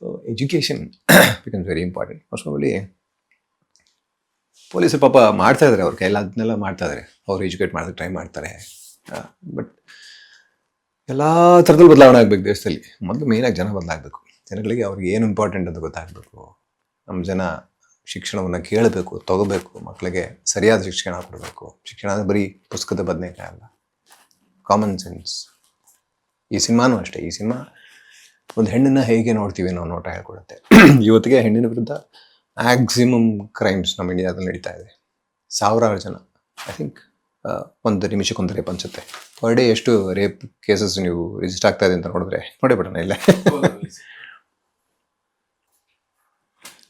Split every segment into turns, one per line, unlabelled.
So education becomes very important of ಪೊಲೀಸರು ಪಾಪ ಮಾಡ್ತಾ ಇದ್ದಾರೆ ಅವ್ರ ಕೈಯಲ್ಲಿ ಅದನ್ನೆಲ್ಲ ಮಾಡ್ತಾ ಇದ್ದಾರೆ ಅವ್ರು ಎಜುಕೇಟ್ ಮಾಡೋದಕ್ಕೆ ಟ್ರೈ ಮಾಡ್ತಾರೆ. ಬಟ್ ಎಲ್ಲ ಥರದಲ್ಲಿ ಬದಲಾವಣೆ ಆಗಬೇಕು ದೇಶದಲ್ಲಿ. ಮೊದಲು ಮೇಯ್ನಾಗಿ ಜನ ಬದಲಾಗಬೇಕು. ಜನಗಳಿಗೆ ಅವ್ರಿಗೆ ಏನು ಇಂಪಾರ್ಟೆಂಟ್ ಅಂತ ಗೊತ್ತಾಗಬೇಕು. ನಮ್ಮ ಜನ ಶಿಕ್ಷಣವನ್ನು ಕೇಳಬೇಕು, ತಗೋಬೇಕು ಮಕ್ಕಳಿಗೆ ಸರಿಯಾದ ಶಿಕ್ಷಣ ಕೊಡಬೇಕು. ಶಿಕ್ಷಣ ಅಂದರೆ ಬರೀ ಪುಸ್ತಕದ ಬದನೇಕಾಯಿ ಅಲ್ಲ. ಕಾಮನ್ ಸೆನ್ಸ್ ಈ ಸಿನಿಮಾನೂ ಅಷ್ಟೇ. ಈ ಸಿನಿಮಾ ಒಂದು ಹೆಣ್ಣನ್ನ ಹೇಗೆ ನೋಡ್ತೀವಿ ನಾವು ನೋಟ ಹೇಳ್ಕೊಡುತ್ತೆ. ಇವತ್ತಿಗೆ ಹೆಣ್ಣಿನ ವಿರುದ್ಧ ಮ್ಯಾಕ್ಸಿಮಮ್ ಕ್ರೈಮ್ಸ್ ನಮ್ಮ ಇಂಡಿಯಾದಲ್ಲಿ ನಡೀತಾ ಇದೆ. ಸಾವಿರಾರು ಜನ ಐ ಥಿಂಕ್ ಒಂದು ನಿಮಿಷಕ್ಕೊಂದು ರೇಪ್ ಅನ್ಸುತ್ತೆ ಪರ್ ಡೇ ಎಷ್ಟು ರೇಪ್ ಕೇಸಸ್ ನೀವು ರಿಜಿಸ್ಟರ್ ಆಗ್ತಾ ಇದೆ ಅಂತ ನೋಡಿದ್ರೆ, ನೋಡಿ ಬಿಡೋಣ ಇಲ್ಲ.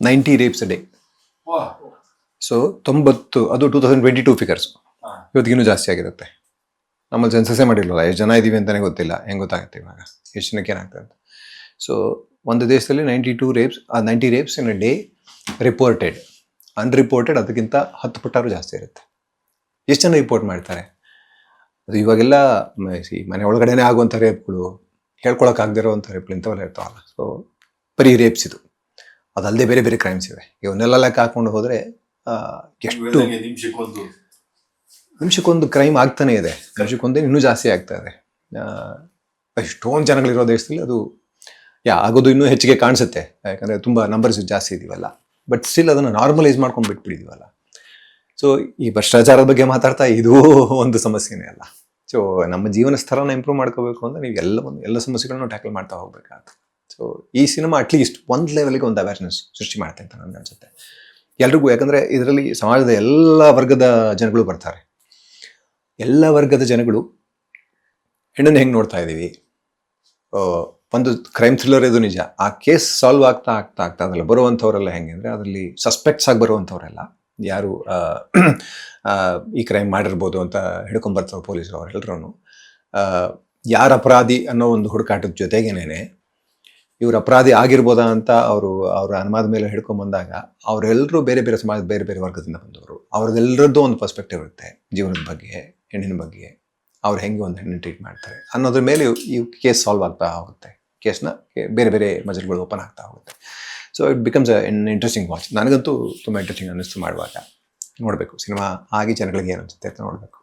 ನೈಂಟಿ ರೇಪ್ಸ್ ಡೇ ಸೊ ತೊಂಬತ್ತು, ಅದು two thousand twenty two figures ಇವತ್ತಿಗಿನ್ನೂ ಜಾಸ್ತಿ ಆಗಿರುತ್ತೆ. ನಮ್ಮಲ್ಲಿ ಸೆನ್ಸಸ್ಸೇ ಮಾಡಿರಲಿಲ್ಲ ಎಷ್ಟು ಜನ ಇದ್ದೀವಿ ಅಂತಲೇ ಗೊತ್ತಿಲ್ಲ. ಹೆಂಗೆ ಗೊತ್ತಾಗುತ್ತೆ ಇವಾಗ? ಎಷ್ಟು ಜನಕ್ಕೆ ಏನಾಗ್ತದೆ ಸೊ ಒಂದು ದೇಶದಲ್ಲಿ ನೈಂಟಿ ಟೂ ರೇಪ್ಸ್ ಆ ninety rapes in a day reported unreported ಅದಕ್ಕಿಂತ ಹತ್ತು ಪುಟ್ಟಾರು ಜಾಸ್ತಿ ಇರುತ್ತೆ. ಎಷ್ಟು ಜನ ರಿಪೋರ್ಟ್ ಮಾಡ್ತಾರೆ? ಅದು ಇವಾಗೆಲ್ಲ ಮನೆ ಒಳಗಡೆನೇ ಆಗುವಂಥ ರೇಪ್ಗಳು ಹೇಳ್ಕೊಳಕ್ಕಾಗದಿರೋವಂಥ ರೇಪ್ಗಳು ಇಂಥವೆಲ್ಲ ಇರ್ತಾವಲ್ಲ. ಸೊ ಬರೀ ರೇಪ್ಸ್ ಇದು. ಅದಲ್ಲದೆ ಬೇರೆ ಬೇರೆ ಕ್ರೈಮ್ಸ್ ಇವೆ. ಇವನ್ನೆಲ್ಲ ಲೆಕ್ಕ ಹಾಕೊಂಡು ಹೋದರೆ ಎಷ್ಟು
ನಿಮಿಷಕ್ಕೊಂದು.
ನಿಮಿಷಕ್ಕೊಂದು ಕ್ರೈಮ್ ಆಗ್ತಾನೆ ಇದೆ. ನಿಮಿಷಕ್ಕೊಂದೇ ಇನ್ನೂ ಜಾಸ್ತಿ ಆಗ್ತಾ ಇದೆ. ಎಷ್ಟೊಂದು ಜನಗಳಿರೋ ದೇಶದಲ್ಲಿ ಅದು ಯಾ, ಆಗೋದು ಇನ್ನೂ ಹೆಚ್ಚಿಗೆ ಕಾಣಿಸುತ್ತೆ. ಯಾಕಂದರೆ ತುಂಬ ನಂಬರ್ಸ್ ಜಾಸ್ತಿ ಇದೀವಲ್ಲ. ಬಟ್ ಸ್ಟಿಲ್ ಅದನ್ನು ನಾರ್ಮಲೈಸ್ ಮಾಡ್ಕೊಂಡು ಬಿಟ್ಬಿಟ್ಟಿದೀವಲ್ಲ. ಸೊ ಈ ಭ್ರಷ್ಟಾಚಾರದ ಬಗ್ಗೆ ಮಾತಾಡ್ತಾ ಇದು ಒಂದು ಸಮಸ್ಯೆನೇ ಅಲ್ಲ. ಸೊ ನಮ್ಮ ಜೀವನ ಸ್ತರನ ಇಂಪ್ರೂವ್ ಮಾಡ್ಕೋಬೇಕು ಅಂದರೆ ನೀವು ಎಲ್ಲವನ್ನು ಎಲ್ಲ ಸಮಸ್ಯೆಗಳನ್ನು ಟ್ಯಾಕಲ್ ಮಾಡ್ತಾ ಹೋಗ್ಬೇಕಾಗ್ತದೆ ಸೊ ಈ ಸಿನಿಮಾ ಅಟ್ಲೀಸ್ಟ್ ಒಂದು ಲೆವೆಲ್ಗೆ ಒಂದು ಅವೇರ್ನೆಸ್ ಸೃಷ್ಟಿ ಮಾಡುತ್ತೆ ಅಂತ ನನಗೆ ಅನಿಸುತ್ತೆ. ಎಲ್ರಿಗೂ, ಯಾಕಂದರೆ ಇದರಲ್ಲಿ ಸಮಾಜದ ಎಲ್ಲ ವರ್ಗದ ಜನಗಳು ಬರ್ತಾರೆ. ಎಲ್ಲ ವರ್ಗದ ಜನಗಳು ಹೆಣ್ಣನ್ನು ಹೆಂಗೆ ನೋಡ್ತಾ ಇದ್ದೀವಿ? ಒಂದು ಕ್ರೈಮ್ ಥ್ರಿಲ್ಲರ್ ಇದು ನಿಜ. ಆ ಕೇಸ್ ಸಾಲ್ವ್ ಆಗ್ತಾ ಆಗ್ತಾ ಆಗ್ತಾ ಅದಲ್ಲ ಬರುವಂಥವರೆಲ್ಲ ಹೆಂಗೆ ಅಂದರೆ ಅದರಲ್ಲಿ ಸಸ್ಪೆಕ್ಟ್ಸ್ ಆಗಿ ಬರುವಂಥವರೆಲ್ಲ ಯಾರು ಈ ಕ್ರೈಮ್ ಮಾಡಿರ್ಬೋದು ಅಂತ ಹಿಡ್ಕೊಂಬರ್ತಾರೆ ಪೊಲೀಸರು ಅವರೆಲ್ಲರೂ ಯಾರು ಅಪರಾಧಿ ಅನ್ನೋ ಒಂದು ಹುಡುಕಾಟದ ಜೊತೆಗೇನೆ ಇವರು ಅಪರಾಧಿ ಆಗಿರ್ಬೋದಾ ಅಂತ ಅವರು, ಅವರ ಅನುಮಾದ ಮೇಲೆ ಹಿಡ್ಕೊಂಬಂದಾಗ ಅವರೆಲ್ಲರೂ ಬೇರೆ ಬೇರೆ ಸಮಾಜದ ಬೇರೆ ಬೇರೆ ವರ್ಗದಿಂದ ಬಂದವರು. ಅವ್ರದ್ದೆಲ್ಲರದ್ದು ಒಂದು ಪರ್ಸ್ಪೆಕ್ಟಿವ್ ಇರುತ್ತೆ ಜೀವನದ ಬಗ್ಗೆ, ಹೆಣ್ಣಿನ ಬಗ್ಗೆ. ಅವ್ರು ಹೆಂಗೆ ಒಂದು ಹೆಣ್ಣು ಟ್ರೀಟ್ ಮಾಡ್ತಾರೆ ಅನ್ನೋದ್ರ ಮೇಲೆ ಈ ಕೇಸ್ ಸಾಲ್ವ್ ಆಗ್ತಾ ಹೋಗುತ್ತೆ. ಕೇಸ್ನ ಬೇರೆ ಬೇರೆ ಮಜಲ್ಗಳು ಓಪನ್ ಆಗ್ತಾ ಹೋಗುತ್ತೆ. So it becomes an interesting watch ನನಗಂತೂ ತುಂಬ ಇಂಟ್ರೆಸ್ಟಿಂಗ್ ಅನ್ನಿಸ್ತು ಮಾಡುವಾಗ. ನೋಡಬೇಕು, ಸಿನಿಮಾ ಆಗಿ ಜನಗಳಿಗೆ ಏನು ಅನಿಸುತ್ತೆ ಅಂತ ನೋಡಬೇಕು.